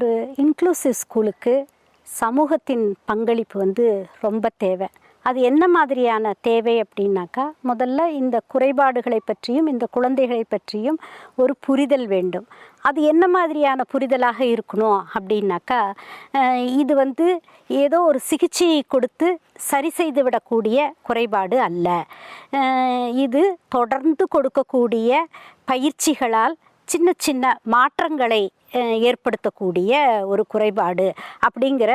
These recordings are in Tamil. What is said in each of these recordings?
ஒரு இன்க்ளூசிவ் ஸ்கூலுக்கு சமூகத்தின் பங்களிப்பு வந்து ரொம்ப தேவை. அது என்ன மாதிரியான தேவை அப்படின்னாக்கா முதல்ல இந்த குறைபாடுகளை பற்றியும் இந்த குழந்தைகளை பற்றியும் ஒரு புரிதல் வேண்டும். அது என்ன மாதிரியான புரிதலாக இருக்கணும் அப்படின்னாக்கா இது வந்து ஏதோ ஒரு சிகிச்சையை கொடுத்து சரி செய்து விடக்கூடிய குறைபாடு அல்ல. இது தொடர்ந்து கொடுக்கக்கூடிய பயிற்சிகளால் சின்ன சின்ன மாற்றங்களை ஏற்படுத்தக்கூடிய ஒரு குறைபாடு அப்படிங்கிற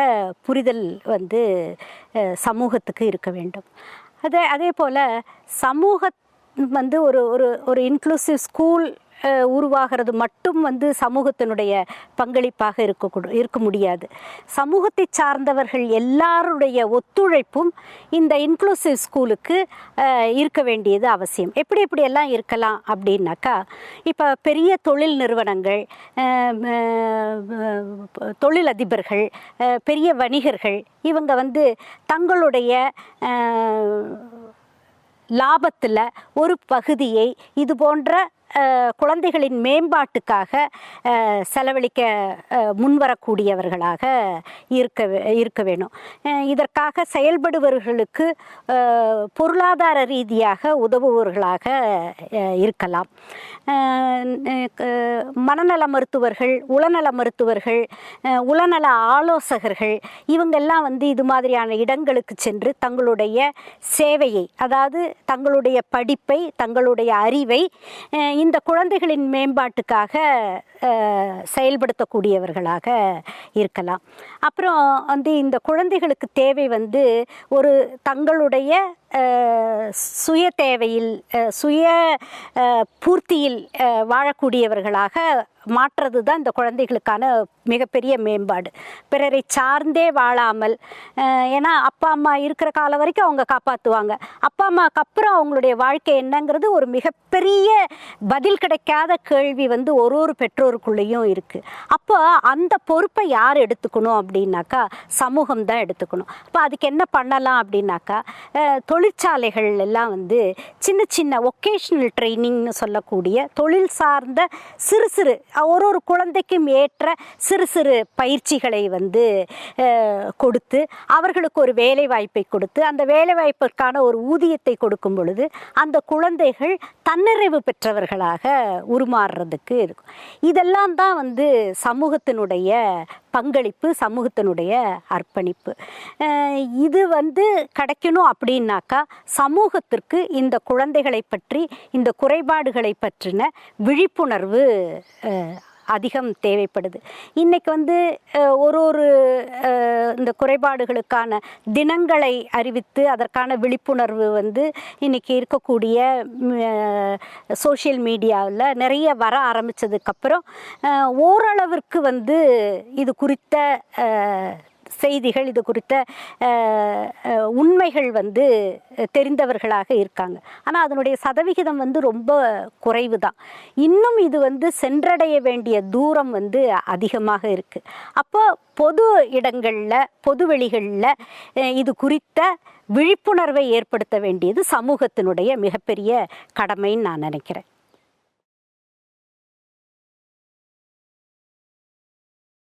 புரிதல் வந்து சமூகத்துக்கு இருக்க வேண்டும். அதே அதே போல் சமூக வந்து ஒரு ஒரு ஒரு இன்க்ளூசிவ் ஸ்கூல் உருவாகிறது மட்டும் வந்து சமூகத்தினுடைய பங்களிப்பாக இருக்கக்கூட இருக்க முடியாது. சமூகத்தை சார்ந்தவர்கள் எல்லாருடைய ஒத்துழைப்பும் இந்த இன்க்ளூசிவ் ஸ்கூலுக்கு இருக்க வேண்டியது அவசியம். எப்படி எப்படியெல்லாம் இருக்கலாம் அப்படின்னாக்கா இப்போ பெரிய தொழில் நிறுவனங்கள் தொழிலதிபர்கள் பெரிய வணிகர்கள் இவங்க வந்து தங்களுடைய லாபத்தில் ஒரு பகுதியை இது போன்ற குழந்தைகளின் மேம்பாட்டுக்காக செலவழிக்க முன்வரக்கூடியவர்களாக இருக்க இருக்க வேணும். இதற்காக செயல்படுபவர்களுக்கு பொருளாதார ரீதியாக உதவுபவர்களாக இருக்கலாம். மனநல மருத்துவர்கள் உளநல மருத்துவர்கள் உளநல ஆலோசகர்கள் இவங்கெல்லாம் வந்து இது மாதிரியான இடங்களுக்கு சென்று தங்களுடைய சேவையை அதாவது தங்களுடைய படிப்பை தங்களுடைய அறிவை இந்த குழந்தைகளின் மேம்பாட்டுக்காக செயல்படுத்தக்கூடியவர்களாக இருக்கலாம். அப்புறம் வந்து இந்த குழந்தைகளுக்கு தேவை வந்து ஒரு தங்களுடைய சுய தேவையில் சுய பூர்த்தியில் வாழக்கூடியவர்களாக மாற்றுறது தான் இந்த குழந்தைகளுக்கான மிகப்பெரிய மேம்பாடு. பிறரை சார்ந்தே வாழாமல் ஏன்னா அப்பா அம்மா இருக்கிற காலம் வரைக்கும் அவங்க காப்பாற்றுவாங்க அப்பா அம்மாவுக்கு அப்புறம் அவங்களுடைய வாழ்க்கை என்னங்கிறது ஒரு மிகப்பெரிய பதில் கிடைக்காத கேள்வி வந்து ஒரு ஒரு பெற்றோருக்குள்ளேயும் இருக்குது அப்போ அந்த பொறுப்பை யார் எடுத்துக்கணும் அப்படின்னாக்கா சமூகம் தான் எடுத்துக்கணும். அப்போ அதுக்கு என்ன பண்ணலாம் அப்படின்னாக்கா தொழில் தொழிற்சாலைகள் எல்லாம் வந்து சின்ன சின்ன ஒகேஷ்னல் ட்ரைனிங்னு சொல்லக்கூடிய தொழில் சார்ந்த சிறு சிறு ஒரு ஒரு குழந்தைக்கும் ஏற்ற சிறு சிறு பயிற்சிகளை வந்து கொடுத்து அவர்களுக்கு ஒரு வேலை வாய்ப்பை கொடுத்து அந்த வேலை வாய்ப்பிற்கான ஒரு ஊதியத்தை கொடுக்கும் பொழுது அந்த குழந்தைகள் தன்னிறைவு பெற்றவர்களாக உருமாறுறதுக்கு இருக்கும். இதெல்லாம் தான் வந்து சமூகத்தினுடைய பங்களிப்பு சமூகத்தினுடைய அர்ப்பணிப்பு. இது வந்து கிடைக்கணும் அப்படின்னாக்கா சமூகத்திற்கு இந்த குழந்தைகளை பற்றி இந்த குறைபாடுகளை பற்றின விழிப்புணர்வு அதிகம் தேவைப்படுது. இன்றைக்கி வந்து ஒரு ஒரு இந்த குறைபாடுகளுக்கான தினங்களை அறிவித்து அதற்கான விழிப்புணர்வு வந்து இன்றைக்கி இருக்கக்கூடிய சோஷியல் மீடியாவில் நிறைய வர ஆரம்பித்ததுக்கப்புறம் ஓரளவிற்கு வந்து இது குறித்த செய்திகள் இது குறித்த உண்மைகள் வந்து தெரிந்தவர்களாக இருக்காங்க. ஆனால் அதனுடைய சதவிகிதம் வந்து ரொம்ப குறைவு தான் இன்னும் இது வந்து சென்றடைய வேண்டிய தூரம் வந்து அதிகமாக இருக்குது அப்போ பொது இடங்களில் பொதுவெளிகளில் இது குறித்த விழிப்புணர்வை ஏற்படுத்த வேண்டியது சமூகத்தினுடைய மிகப்பெரிய கடமைன்னு நான் நினைக்கிறேன்.